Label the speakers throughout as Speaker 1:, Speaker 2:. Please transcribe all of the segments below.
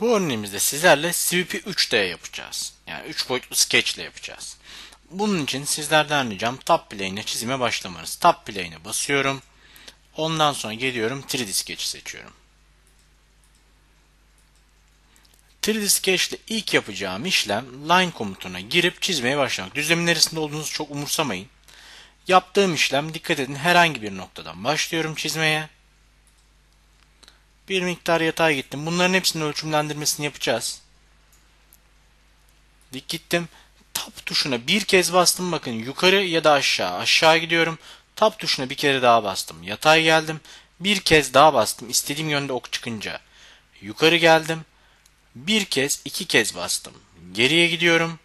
Speaker 1: Bu örneğimizde sizlerle sweep'i 3D yapacağız. Yani 3 boyutlu sketch ile yapacağız. Bunun için sizlerden ricam tab plane'e çizime başlamanız. Tab plane'e basıyorum. Ondan sonra geliyorum 3D sketch seçiyorum. 3D Sketch ile ilk yapacağım işlem line komutuna girip çizmeye başlamak. Düzlemin neresinde olduğunuzu çok umursamayın. Yaptığım işlem dikkat edin herhangi bir noktadan başlıyorum çizmeye. Bir miktar yatağa gittim. Bunların hepsinin ölçümlendirmesini yapacağız. Dik gittim. Tab tuşuna bir kez bastım. Bakın yukarı ya da aşağı. Aşağı gidiyorum. Tab tuşuna bir kere daha bastım. Yatağa geldim. Bir kez daha bastım. İstediğim yönde ok çıkınca. Yukarı geldim. Bir kez, iki kez bastım. Geriye gidiyorum.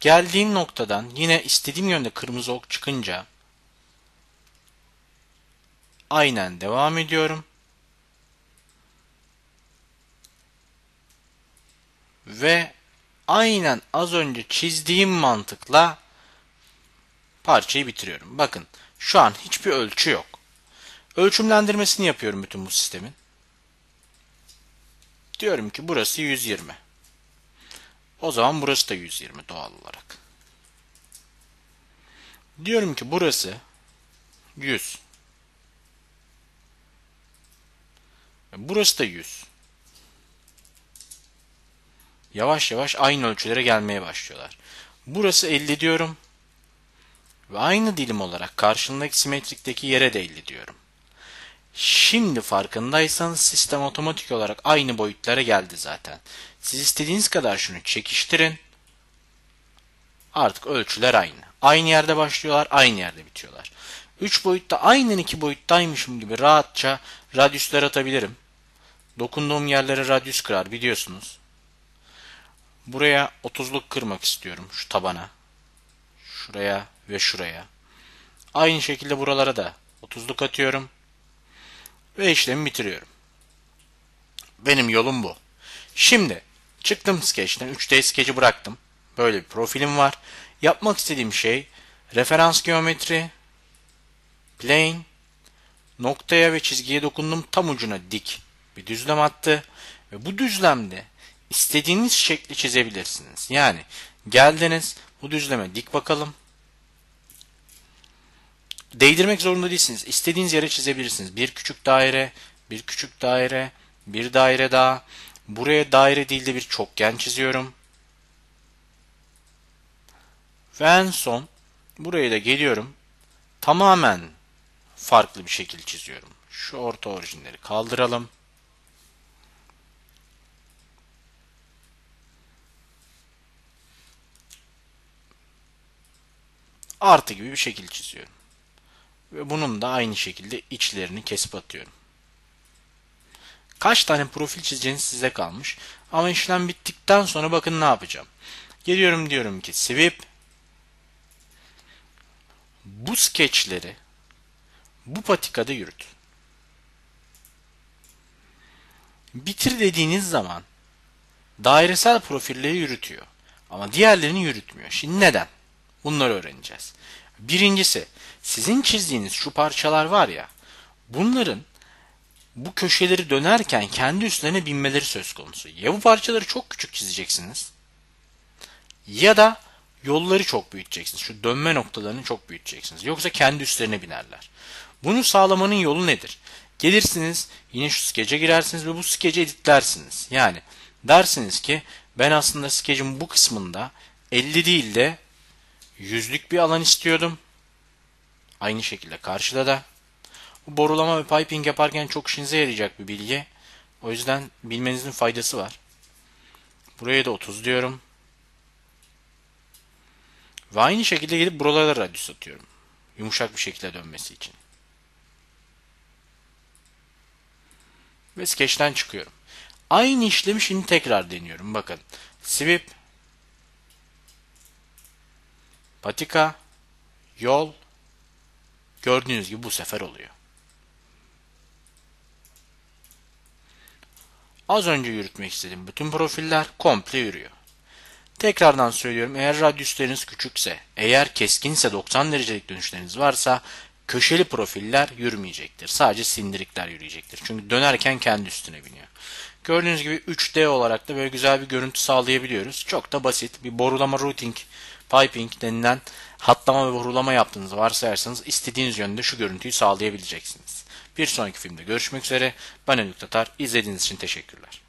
Speaker 1: Geldiğim noktadan yine istediğim yönde kırmızı ok çıkınca aynen devam ediyorum. Ve aynen az önce çizdiğim mantıkla parçayı bitiriyorum. Bakın şu an hiçbir ölçü yok. Ölçümlendirmesini yapıyorum bütün bu sistemin. Diyorum ki burası 120. O zaman burası da 120 doğal olarak. Diyorum ki burası 100. Burası da 100. Yavaş yavaş aynı ölçülere gelmeye başlıyorlar. Burası 50 diyorum. Ve aynı dilim olarak karşındaki simetrikteki yere de 50 diyorum. Şimdi farkındaysanız sistem otomatik olarak aynı boyutlara geldi zaten. Siz istediğiniz kadar şunu çekiştirin. Artık ölçüler aynı. Aynı yerde başlıyorlar, aynı yerde bitiyorlar. 3 boyutta aynen 2 boyuttaymışım gibi rahatça radyüsler atabilirim. Dokunduğum yerlere radyüs kırar biliyorsunuz. Buraya 30'luk kırmak istiyorum şu tabana. Şuraya ve şuraya. Aynı şekilde buralara da 30'luk atıyorum. Ve işlemi bitiriyorum. Benim yolum bu. Şimdi çıktım Sketch'ten 3D Sketch'i bıraktım. Böyle bir profilim var. Yapmak istediğim şey referans geometri, plane, noktaya ve çizgiye dokundum tam ucuna dik bir düzlem attı. Ve bu düzlemde istediğiniz şekli çizebilirsiniz. Yani geldiniz bu düzleme dik bakalım. Değdirmek zorunda değilsiniz. İstediğiniz yere çizebilirsiniz. Bir küçük daire, bir küçük daire, bir daire daha. Buraya daire değil de bir çokgen çiziyorum. Ve en son buraya da geliyorum. Tamamen farklı bir şekil çiziyorum. Şu orta orijinleri kaldıralım. Artı gibi bir şekil çiziyorum. Ve bunun da aynı şekilde içlerini kesip atıyorum. Kaç tane profil çizeceğiniz size kalmış. Ama işlem bittikten sonra bakın ne yapacağım. Geliyorum diyorum ki sweep bu sketchleri bu patikada yürüt. Bitir dediğiniz zaman dairesel profilleri yürütüyor. Ama diğerlerini yürütmüyor. Şimdi neden? Bunları öğreneceğiz. Birincisi sizin çizdiğiniz şu parçalar var ya bunların bu köşeleri dönerken kendi üstlerine binmeleri söz konusu. Ya bu parçaları çok küçük çizeceksiniz ya da yolları çok büyüteceksiniz. Şu dönme noktalarını çok büyüteceksiniz. Yoksa kendi üstlerine binerler. Bunu sağlamanın yolu nedir? Gelirsiniz yine şu skece girersiniz ve bu skeci editlersiniz. Yani dersiniz ki ben aslında skecin bu kısmında 50 değil de yüzlük bir alan istiyordum. Aynı şekilde karşıda da. Bu borulama ve piping yaparken çok işinize yarayacak bir bilgi. O yüzden bilmenizin faydası var. Buraya da 30 diyorum. Ve aynı şekilde gidip buralara da radyüs atıyorum. Yumuşak bir şekilde dönmesi için. Ve sketch'ten çıkıyorum. Aynı işlemi şimdi tekrar deniyorum. Bakın. Sweep patika yol Gördüğünüz gibi bu sefer oluyor. Az önce yürütmek istediğim bütün profiller komple yürüyor. Tekrardan söylüyorum eğer radyüsleriniz küçükse, eğer keskinse 90 derecelik dönüşleriniz varsa köşeli profiller yürümeyecektir. Sadece sindirikler yürüyecektir. Çünkü dönerken kendi üstüne biniyor. Gördüğünüz gibi 3D olarak da böyle güzel bir görüntü sağlayabiliyoruz. Çok da basit. Bir borulama routing, piping denilen hatlama ve borulama yaptığınızı varsayarsanız istediğiniz yönde şu görüntüyü sağlayabileceksiniz. Bir sonraki filmde görüşmek üzere. Ben Haluk Tatar. İzlediğiniz için teşekkürler.